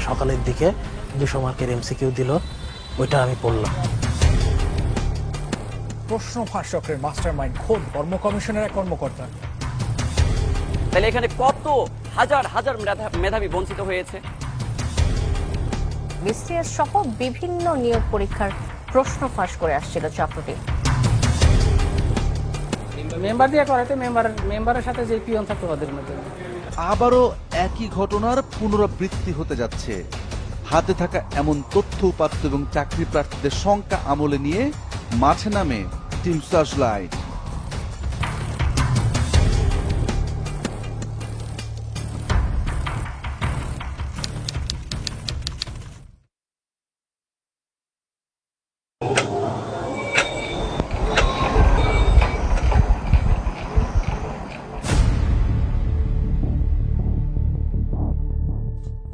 সকালের দিকে দুশো মার্কের এমসিকিউ দিল ওইটা আমি পড়লাম। প্রশ্ন ফাঁস চক্রের মাস্টার মাইন্ড খোদ কর্ম কমিশনের এক কর্মকর্তা। তাহলে এখানে কত হাজার হাজার মেধা- মেধাবী বঞ্চিত হয়েছে? বিসিএস সহ বিভিন্ন নিয়োগ পরীক্ষার প্রশ্ন ফাঁস করে আসছিল চক্রটি মেম্বার দিয়ে করাতে মেম্বার, মেম্বারের সাথে যে পিয়ন থাকতো ওদের মধ্যে। আবারও একই ঘটনার পুনরাবৃত্তি হতে যাচ্ছে। হাতে থাকা এমন তথ্য উপাত্ত এবং চাকরি প্রার্থীদের সংখ্যা আমলে নিয়ে মাঠে নামে টিম সার্চ লাইট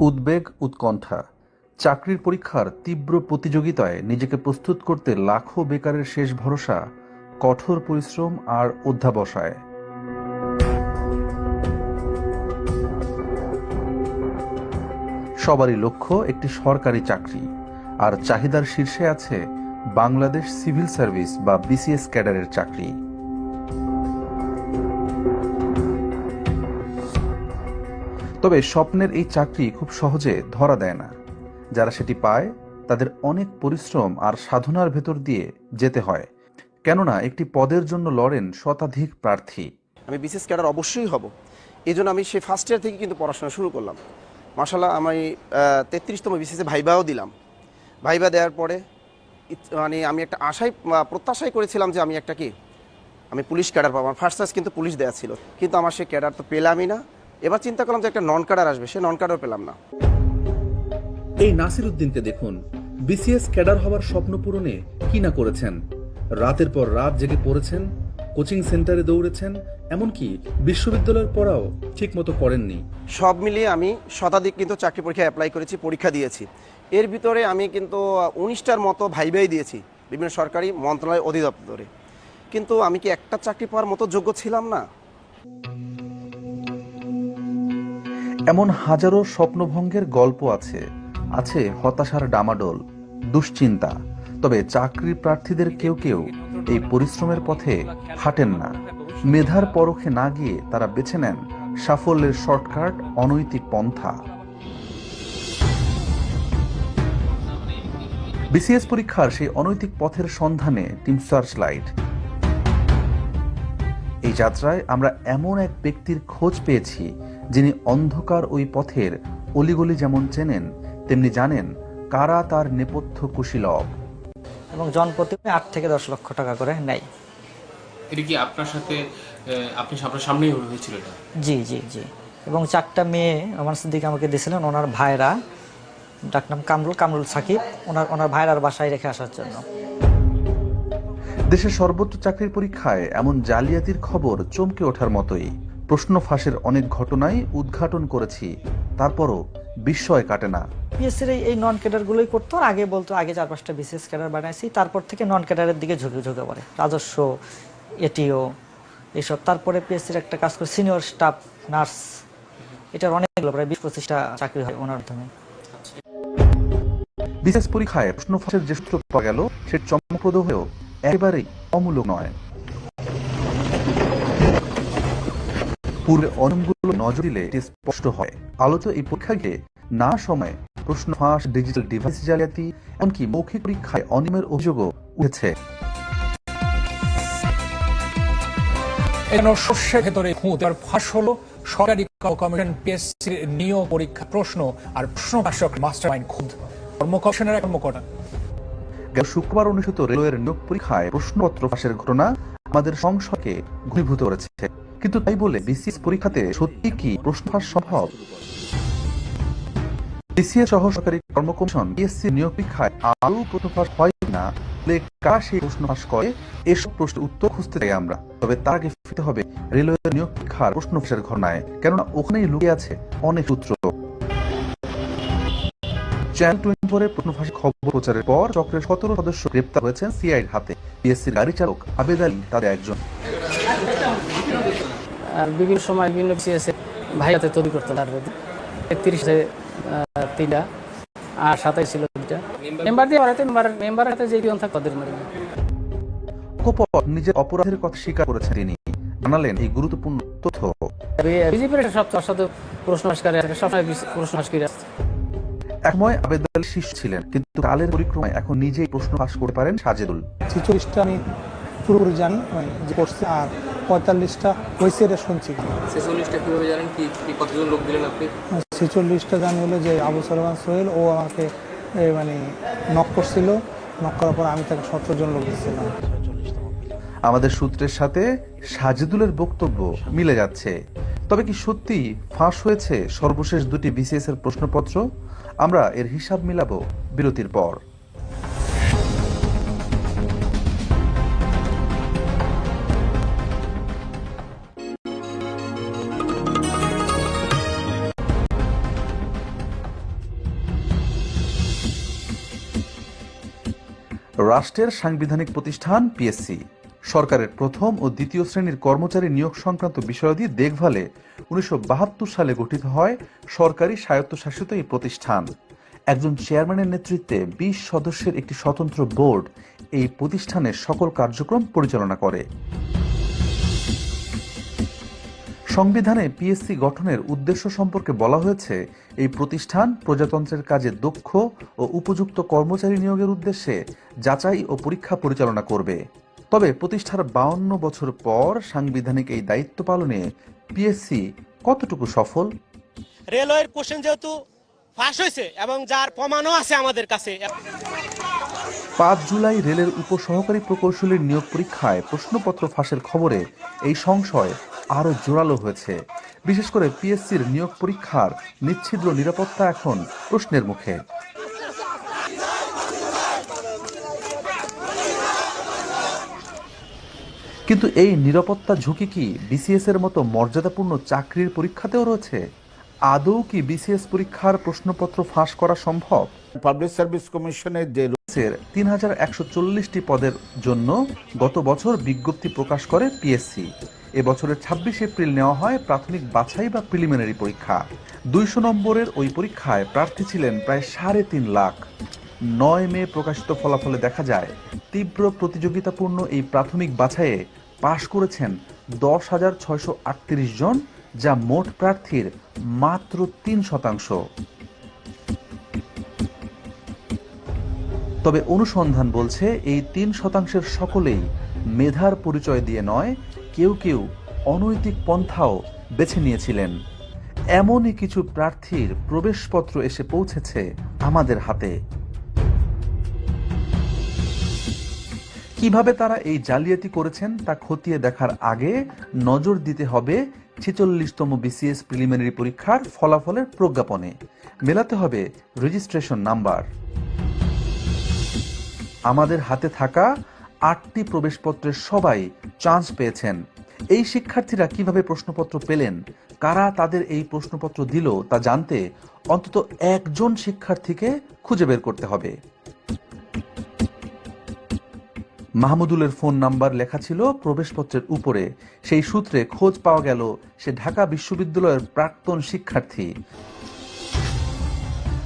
উদ্বেগ, উৎকণ্ঠা। চাকরির পরীক্ষার তীব্র প্রতিযোগিতায় নিজেকে প্রস্তুত করতে লাখো বেকারের শেষ ভরসা, কঠোর পরিশ্রম আর অধ্যাবসায়। সবারই লক্ষ্য একটি সরকারি চাকরি। আর চাহিদার শীর্ষে আছে বাংলাদেশ সিভিল সার্ভিস বা বিসিএস ক্যাডারের চাকরি। তবে স্বপ্নের এই চাকরি খুব সহজে ধরা দেয় না। যারা সেটি পায়, তাদের অনেক পরিশ্রম আর সাধনার ভেতর দিয়ে যেতে হয়। কেননা একটি পদের জন্য লড়েন শতাধিক প্রার্থী। আমি বিশেষ ক্যাডার অবশ্যই হব। এই জন্য আমি সেই ফার্স্ট ইয়ার থেকে কিন্তু পড়াশোনা শুরু করলাম। মার্শাল্লাহ আমি তেত্রিশতম বিসিএসে ভাইবাও দিলাম। ভাইবা দেওয়ার পরে মানে আমি একটা আশাই প্রত্যাশাই করেছিলাম যে আমি একটা কি, আমি পুলিশ ক্যাডার পাবো। আমার ফার্স্ট চার্জ কিন্তু পুলিশ দেওয়া ছিল। কিন্তু আমার সেই ক্যাডার তো পেলামই না। এবার চিন্তা করলাম যে একটা নন ক্যাডার আসবে সে নন ক্যাডার পেলাম না। এই নাসির উদ্দিনকে দেখুন বিসিএস ক্যাডার হওয়ার স্বপ্ন পূরণে কি না করেছেন? রাতের পর রাত জেগে পড়েছেন কোচিং সেন্টারে দৌড়েছেন এমনকি বিশ্ববিদ্যালয়ের পড়াও ঠিকমতো করেননি। সব মিলিয়ে আমি শতাধিক কিন্তু চাকরি পরীক্ষা অ্যাপ্লাই করেছি পরীক্ষা দিয়েছি। এর ভিতরে আমি কিন্তু উনিশটার মতো ভাইবাই দিয়েছি বিভিন্ন সরকারি মন্ত্রণালয় অধিদপ্তরে। কিন্তু আমি কি একটা চাকরি পাওয়ার মতো যোগ্য ছিলাম না? এমন হাজারো স্বপ্নভঙ্গের গল্প আছে। আছে হতাশার ডামাডোল, দুশ্চিন্তা। তবে চাকরি প্রার্থীদের কেউ কেউ এই পরিশ্রমের পথে হাঁটেন না। মেধার পরখে না গিয়ে তারা বেছে নেন সাফল্যের শর্টকাট, অনৈতিক পন্থা। বিসিএস পরীক্ষার সেই অনৈতিক পথের সন্ধানে টিম সার্চ লাইট এই যাত্রায় আমরা এমন এক ব্যক্তির খোঁজ পেয়েছি যিনি অন্ধকার ওই পথের অলিগলি যেমন চেনেন তেমনি জানেন কারা তার নেপথ্য কুশীলব। এবং জনপ্রতি আট থেকে দশ লক্ষ টাকা করে নেয়। এটা কি আপনার সাথে আপনি আপনার সামনেই হয়েছিল এটা? জি জি জি। এবং চারটা মেয়ে আমার দিকে আমাকে দিয়েছিলেন ওনার ভাইরা ডাক নাম কামরুল কামরুল সাকিব ওনার ওনার ভাইরার বাসায় রেখে আসার জন্য। দেশের সর্বোচ্চ চাকরির পরীক্ষায় এমন জালিয়াতির খবর চমকে ওঠার মতোই। প্রশ্ন ফাঁসের অনেক ঘটনাই উদ্ঘাটন করেছি। তারপরও বিস্ময় কাটে না। পিএসসির এই নন ক্যাডারগুলোই করতো আর আগে বলতো আগে চার পাঁচটা বিসিএস ক্যাডার বানাইছি তারপর থেকে নন ক্যাডারের দিকে ঝুঁকে ঝুঁকে পড়ে। রাজস্ব এটিও এসব। তারপরে পিএসসির একটা কাজ করে সিনিয়র স্টাফ নার্স এটার অনেকগুলো প্রায় বিশ পঁচিশটা চাকরি হয় ওনার মাধ্যমে। বিশেষ পরীক্ষায় প্রশ্ন ফাঁসের যে সূত্র পাওয়া গেল সে চমকপ্রদ হয়েও একেবারেই অমূলক নয়। পূর্বে অনিয়মগুলো নজর দিলে এটি স্পষ্ট হয়। আলোচিত এই পরীক্ষাকে না সময় প্রশ্ন ফাঁস ডিজিটাল ডিভাইস জালিয়াতি এমনকি মৌখিক পরীক্ষায় অনিয়মের অভিযোগও উঠেছে। এখানে শস্যের ভেতরে খুঁত এবার ফাঁস হলো সরকারি কমিশন পিএসসি নিয়োগ পরীক্ষা প্রশ্ন আর প্রশ্ন ফাঁস চক্রের মাস্টার মাইন্ড খুদ কর্ম কমিশনের কর্মকর্তা। গেল শুক্রবার অনুষ্ঠিত রেলওয়ের নিয়োগ পরীক্ষায় প্রশ্নপত্র ফাঁসের ঘটনা আমাদের সংশয়কে ঘনীভূত করেছে। কিন্তু তাই বলে বিসিএস পরীক্ষাতে সত্যি কি প্রশ্ন ফাঁস সম্ভব বিসিএস সহ সরকারি কর্ম বিএসসি নিয়োগ পরীক্ষায় আরও প্রশ্ন ফাঁস হয় না? কারা সেই প্রশ্ন ফাঁস করে? এসব প্রশ্নের উত্তর খুঁজতে চাই আমরা। তবে তার আগে ফিরতে হবে রেলওয়ের নিয়োগ পরীক্ষার প্রশ্ন ফাঁসের ঘটনায়। কেননা ওখানেই লুকিয়ে আছে অনেক সূত্র। চ্যানেল টোয়েন্টি ফোরে প্রশ্ন ফাঁসের খবর প্রচারের পর চক্রের সতেরো সদস্য গ্রেপ্তার হয়েছেন সিআইর হাতে। বিএসসির গাড়ি চালক আবেদ আলী, তাদের একজন। আর বিভিন্ন সময় বিভিন্ন বিসিএস ভাইয়াতে তৈরি করতো তার একত্রিশে তিনটা আর সাতাই ছিল দুইটা। মেম্বার দিয়ে করাতে মেম্বার মেম্বারের সাথে যে পিয়ন থাকে তাদের কপট নিজের অপরাধের কথা স্বীকার করেছেন তিনি। জানালেন এই গুরুত্বপূর্ণ তথ্য। বিজেপির সব প্রশ্ন সবসময় প্রশ্ন আসছে। একময় আবেদন শিশু ছিলেন কিন্তু কালের পরিক্রমায় এখন নিজেই প্রশ্ন ফাঁস করতে পারেন সাজেদুল। ছেচল্লিশটা আমি পুরোপুরি জানি মানে যে করছে আর পঁয়তাল্লিশটা হয়েছে এটা শুনছি। ছেচল্লিশটা কীভাবে জানেন? কি কি কতজন লোক দিলেন আপনি? ছেচল্লিশটা জানি হলো যে আবু সালমান সোহেল ও আমাকে মানে নক করছিল। নক করার পর আমি তাকে সতেরো জন লোক দিচ্ছিলাম আমাদের সূত্রের সাথে সাজেদুলের বক্তব্য মিলে যাচ্ছে। তবে কি সত্যি ফাঁস হয়েছে সর্বশেষ দুটি বিসিএস এর প্রশ্নপত্র? আমরা এর হিসাব মিলাবো বিরতির পর। রাষ্ট্রের সাংবিধানিক প্রতিষ্ঠান পিএসসি। সরকারের প্রথম ও দ্বিতীয় শ্রেণির কর্মচারী নিয়োগ সংক্রান্ত বিষয়াদি দেখভালে উনিশশো বাহাত্তর সালে গঠিত হয় সরকারি স্বায়ত্তশাসিত এই প্রতিষ্ঠান। একজন চেয়ারম্যানের নেতৃত্বে বিশ সদস্যের একটি স্বতন্ত্র বোর্ড এই প্রতিষ্ঠানের সকল কার্যক্রম পরিচালনা করে। সংবিধানে পিএসসি গঠনের উদ্দেশ্য সম্পর্কে বলা হয়েছে এই প্রতিষ্ঠান প্রজাতন্ত্রের কাজে দক্ষ ও উপযুক্ত কর্মচারী নিয়োগের উদ্দেশ্যে যাচাই ও পরীক্ষা পরিচালনা করবে। তবে প্রতিষ্ঠার বাউন্ন বছর পর সাংবিধানিক এই দায়িত্ব পালনে পিএসসি কতটুকু সফল? রেলওয়ের কোশ্চেন যেহেতু ফাঁস হয়েছে এবং যার প্রমাণও আছে আমাদের কাছে। পাঁচ জুলাই রেলের উপসহকারী প্রকৌশলীর নিয়োগ পরীক্ষায় প্রশ্নপত্র ফাঁসের খবরে এই সংশয় আরও জোরালো হয়েছে। বিশেষ করে পিএসসির নিয়োগ পরীক্ষার নিচ্ছিদ্র নিরাপত্তা এখন প্রশ্নের মুখে। কিন্তু এই নিরাপত্তা ঝুঁকি কি বিসিএস এর মতো মর্যাদাপূর্ণ চাকরির পরীক্ষাতেও রয়েছে? আদৌ কি বিসিএস পরীক্ষার প্রশ্নপত্র ফাঁস করা সম্ভব? পাবলিক সার্ভিস কমিশনের যে তিন হাজার একশো চল্লিশটি পদের জন্য গত বছর বিজ্ঞপ্তি প্রকাশ করে পিএসসি। এবছরের ছাব্বিশ এপ্রিল নেওয়া হয় প্রাথমিক বাছাই বা প্রিলিমিনারি পরীক্ষা। দুইশো নম্বরের ওই পরীক্ষায় প্রার্থী ছিলেন প্রায় সাড়ে তিন লাখ। নয় মে প্রকাশিত ফলাফলে দেখা যায়, তীব্র প্রতিযোগিতাপূর্ণ এই প্রাথমিক বাছাইয়ে পাশ করেছেন দশ হাজার ছয়শো আটত্রিশ জন, যা মোট প্রার্থীর মাত্র তিন শতাংশ। তবে অনুসন্ধান বলছে, এই তিন শতাংশের সকলেই মেধার পরিচয় দিয়ে নয় কেউ কেউ অনৈতিক পন্থাও বেছে নিয়েছিলেন। এমনই কিছু প্রার্থীর প্রবেশপত্র এসে পৌঁছেছে আমাদের হাতে। কীভাবে তারা এই জালিয়াতি করেছেন তা খতিয়ে দেখার আগে নজর দিতে হবে ছেচল্লিশতম বিসিএস প্রিলিমিনারি পরীক্ষার ফলাফলের প্রজ্ঞাপনে। মেলাতে হবে রেজিস্ট্রেশন নাম্বার। আমাদের হাতে থাকা আটটি প্রবেশপত্রের সবাই চান্স পেয়েছেন। এই শিক্ষার্থীরা কীভাবে প্রশ্নপত্র পেলেন? কারা তাদের এই প্রশ্নপত্র দিল তা জানতে অন্তত একজন শিক্ষার্থীকে খুঁজে বের করতে হবে। মাহমুদুলের ফোন নাম্বার লেখা ছিল প্রবেশপত্রের উপরে। সেই সূত্রে খোঁজ পাওয়া গেল, সে ঢাকা বিশ্ববিদ্যালয়ের প্রাক্তন শিক্ষার্থী।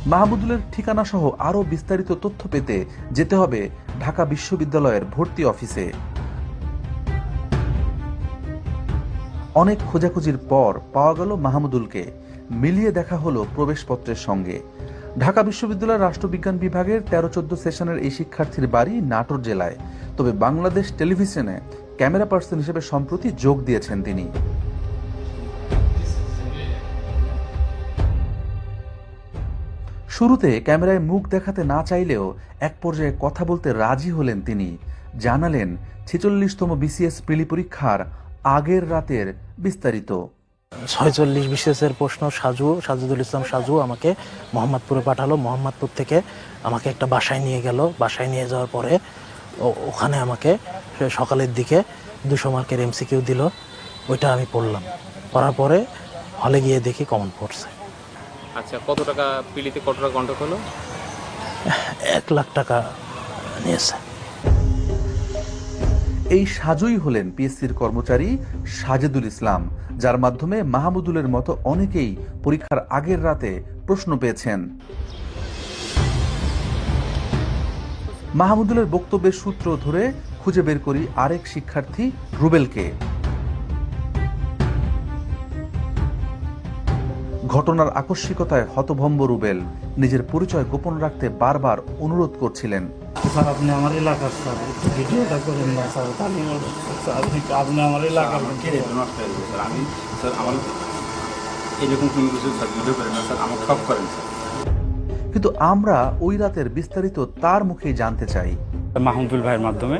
মাহমুদুলের ঠিকানা সহ আরও বিস্তারিত তথ্য পেতে যেতে হবে ঢাকা বিশ্ববিদ্যালয়ের ভর্তি অফিসে। অনেক খোঁজাখুঁজির পর পাওয়া গেল মাহমুদুলকে। মিলিয়ে দেখা হলো প্রবেশপত্রের সঙ্গে। ঢাকা বিশ্ববিদ্যালয়ের রাষ্ট্রবিজ্ঞান বিভাগের তেরো চোদ্দ সেশনের এই শিক্ষার্থীর বাড়ি নাটোর জেলায়। তবে বাংলাদেশ টেলিভিশনে ক্যামেরা পার্সন হিসেবে সম্প্রতি যোগ দিয়েছেন তিনি। শুরুতে ক্যামেরায় মুখ দেখাতে না চাইলেও এক পর্যায়ে কথা বলতে রাজি হলেন তিনি। জানালেন, ছেচল্লিশতম বিসিএস প্রিলি পরীক্ষার আগের রাতের বিস্তারিত। ছয়চল্লিশ বিশেষের প্রশ্ন সাজু, সাজুদুল ইসলাম সাজু আমাকে মোহাম্মদপুরে পাঠালো। মোহাম্মদপুর থেকে আমাকে একটা বাসায় নিয়ে গেল। বাসায় নিয়ে যাওয়ার পরে ওখানে আমাকে সকালের দিকে দুশো মার্কের এমসিকিউ দিল। ওইটা আমি পড়লাম। পড়ার পরে হলে গিয়ে দেখি কমন পড়ছে। আচ্ছা কত টাকা পিলিতে কত টাকা কন্ট্যাক্ট হলো? এক লাখ টাকা নিয়েছে। এই সাজুই হলেন পিএসসির কর্মচারী সাজেদুল ইসলাম যার মাধ্যমে মাহমুদুলের মতো অনেকেই পরীক্ষার আগের রাতে প্রশ্ন পেয়েছেন। মাহমুদুলের বক্তব্যের সূত্র ধরে খুঁজে বের করি আরেক শিক্ষার্থী রুবেলকে। ঘটনার আকস্মিকতায় হতভম্ব রুবেল। নিজের পরিচয় গোপন রাখতে বারবার অনুরোধ করছিলেন। স্যার আপনি আমার এলাকার স্যার একটু ভিডিওটা করেন না স্যার তাহলে আপনি আমার এলাকার আমি স্যার আমার এরকম কোনো কিছু স্যার ভিডিও করেন না স্যার। সব করেন স্যার। কিন্তু আমরা ওই রাতের বিস্তারিত তার মুখেই জানতে চাই। মাহমুদুল ভাইয়ের মাধ্যমে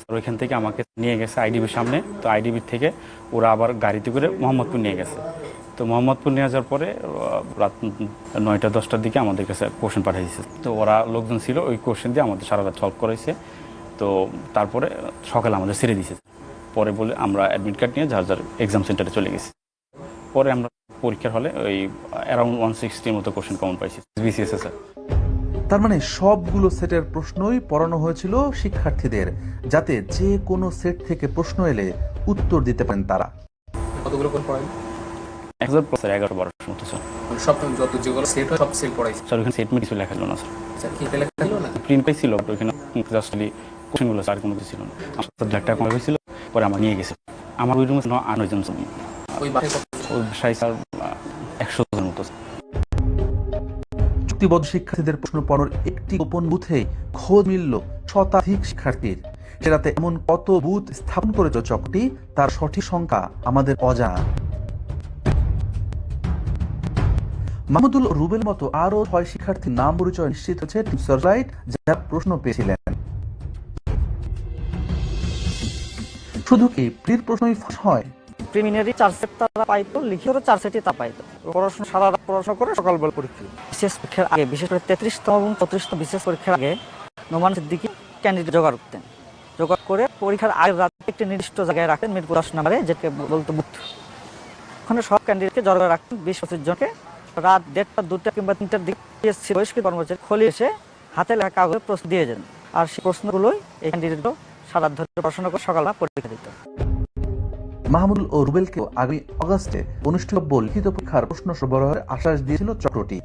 স্যার ওইখান থেকে আমাকে নিয়ে গেছে আইডিবির সামনে। তো আইডিবির থেকে ওরা আবার গাড়িতে করে মোহাম্মদপুর নিয়ে গেছে। তো মোহাম্মদপুর নিয়ে যাওয়ার পরে রাত নয়টা দশটার দিকে আমাদের কাছে কোশ্চেন পাঠিয়েছে তো ওরা লোকজন ছিল ওই কোশ্চেন দিয়ে আমাদের সারা রাত সলভ করাইছে। তো তারপরে সকালে আমাদের ছেড়ে দিয়েছে। পরে বলে আমরা অ্যাডমিট কার্ড নিয়ে যার যার এক্সাম সেন্টারে চলে গেছি। পরে আমরা পরীক্ষার হলে ওই অ্যারাউন্ড ওয়ান সিক্সটির মতো কোশ্চেন কমন পাইছি বিসিএসএ স্যার তার মানে সবগুলো সেটের প্রশ্নই পড়ানো হয়েছিল শিক্ষার্থীদের যাতে যে কোনো সেট থেকে প্রশ্ন এলে উত্তর দিতে পারেন তারা। কতগুলো করে পড়াই এক হাজার প্লাস এগারো বারোশোর মতো স্যার সব যত যেগুলো সেট হয় সব সেট পড়াইছে। স্যার ওখানে সেটমেন্ট কিছু লেখা ছিল না স্যার স্যার কি লেখা ছিল না? প্রিন্ট পাইছিল জাস্ট কোশ্চেনগুলো স্যার কোনো কিছু ছিল না। আমার সাথে ব্ল্যাকটা কমে হয়েছিল পরে আমার নিয়ে গেছে। আমার ওই রুমে আটজন ওই বাসায় ওই বাসায় স্যার একশো জনের মতো চুক্তিবদ্ধ শিক্ষার্থীদের প্রশ্ন পড়ার একটি গোপন বুথে খোঁজ মিলল শতাধিক শিক্ষার্থীর। সেটাতে এমন কত বুথ স্থাপন করেছে চকটি তার সঠিক সংখ্যা আমাদের অজানা। মাহমুদুল রুবেল মতো আরও ছয় শিক্ষার্থীর নাম পরিচয় নিশ্চিত যারা প্রশ্ন পেয়েছিলেন। শুধু কি প্রির প্রশ্নই ফাঁস হয়? প্রিমিনারি চার সেট তারা পাইতো, লিখিত চার সেটই তা পাইতো। পড়াশোনা সারা রাত পড়াশোনা করে পরীক্ষা বিশেষ পরীক্ষার আগে, বিশেষ করে তেত্রিশতম এবং চৌত্রিশতম বিশেষ পরীক্ষার আগে নোমান সিদ্দিকি ক্যান্ডিডেট জোগাড় করতেন। জোগাড় করে পরীক্ষার আগের রাতে একটি নির্দিষ্ট জায়গায় রাখতেন, মিরপুর দশ নাম্বারে যেটাকে বলতো বুথ ওখানে সব ক্যান্ডিডেটকে জোগাড় রাখতেন, বিশ পঁচিশ জনকে রাত দেড়টা, দুটা কিংবা তিনটার দিকে বয়স্ক কর্মচারী। খলি এসে হাতে লেখা কাগজে প্রশ্ন দিয়ে যেতেন আর সেই প্রশ্নগুলোই এই ক্যান্ডিডেটগুলো সারা ধরে পড়াশোনা করে সকালবেলা পরীক্ষা দিত। মাহমুদুল ও রুবেলকেও আগামী অগাস্টে অনুষ্ঠিতব্য লিখিত পরীক্ষার প্রশ্ন সরবরাহের আশ্বাস দিয়েছিল চক্রটি।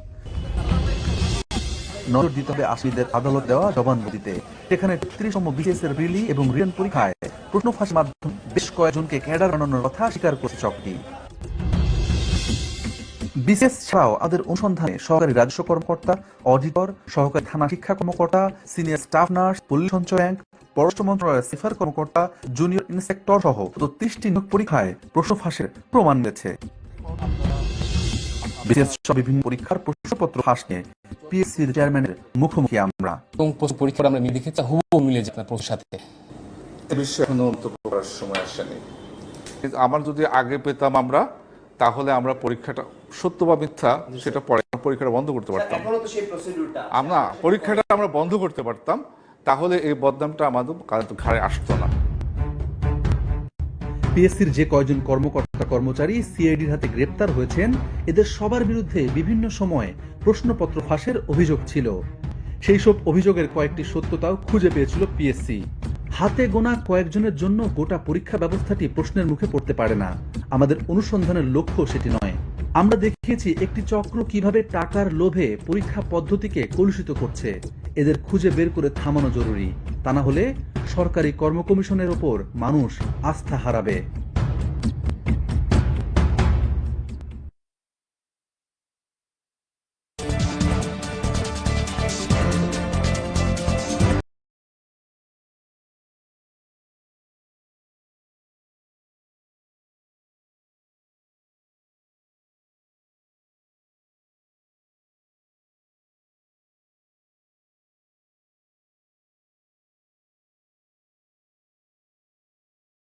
নজর দিতে হবে আসামিদের আদালত দেওয়া জবানবন্দিতে। সেখানে তেত্রিশতম বিশেষ এর রিলি এবং রিটার্ন পরীক্ষায় প্রশ্ন ফাঁসের মাধ্যমে বেশ কয়েকজনকে ক্যাডার বানানোর কথা স্বীকার করেছে চক্রটি। বিশেষ ছাড়াও আমাদের অনুসন্ধানে সহকারী রাজস্ব কর্মকর্তা অডিটর সহকারী থানা শিক্ষা কর্মকর্তা সিনিয়র স্টাফ নার্স পল্লী সঞ্চয় ব্যাংক পররাষ্ট্র মন্ত্রণালয়ের সিফার কর্মকর্তা জুনিয়র ইন্সপেক্টর সহ ত্রিশটি নিয়োগ পরীক্ষায় প্রশ্ন ফাঁসের প্রমাণ মিলেছে। বিশেষ সব বিভিন্ন পরীক্ষার প্রশ্নপত্র ফাঁস নিয়ে পিএসসির চেয়ারম্যানের মুখোমুখি আমরা। এবং প্রশ্ন পরীক্ষা আমরা মিলে দেখেছি হুবহু মিলে যায় আপনার প্রশ্নের সাথে। বিষয়ে এখনও মন্তব্য করার সময় আসেনি। আমার যদি আগে পেতাম আমরা তাহলে আমরা পরীক্ষাটা সত্য বা মিথ্যা সেটা পরে পরীক্ষাটা বন্ধ করতে পারতাম। এখনও তো সেই প্রসিডিউরটা আমরা পরীক্ষাটা আমরা বন্ধ করতে পারতাম তাহলে এই বদনামটা আমাদের ঘাড়ে আসতো না। পিএসসির যে কয়জন কর্মকর্তা কর্মচারী সিআইডির হাতে গ্রেপ্তার হয়েছেন এদের সবার বিরুদ্ধে বিভিন্ন সময়ে প্রশ্নপত্র ফাঁসের অভিযোগ ছিল। সেই সব অভিযোগের কয়েকটি সত্যতাও খুঁজে পেয়েছিল পিএসসি। হাতে গোনা কয়েকজনের জন্য গোটা পরীক্ষা ব্যবস্থাটি প্রশ্নের মুখে পড়তে পারে না। আমাদের অনুসন্ধানের লক্ষ্য সেটি নয়। আমরা দেখিয়েছি একটি চক্র কীভাবে টাকার লোভে পরীক্ষা পদ্ধতিকে কলুষিত করছে। এদের খুঁজে বের করে থামানো জরুরি। তা না হলে সরকারি কর্মকমিশনের ওপর মানুষ আস্থা হারাবে।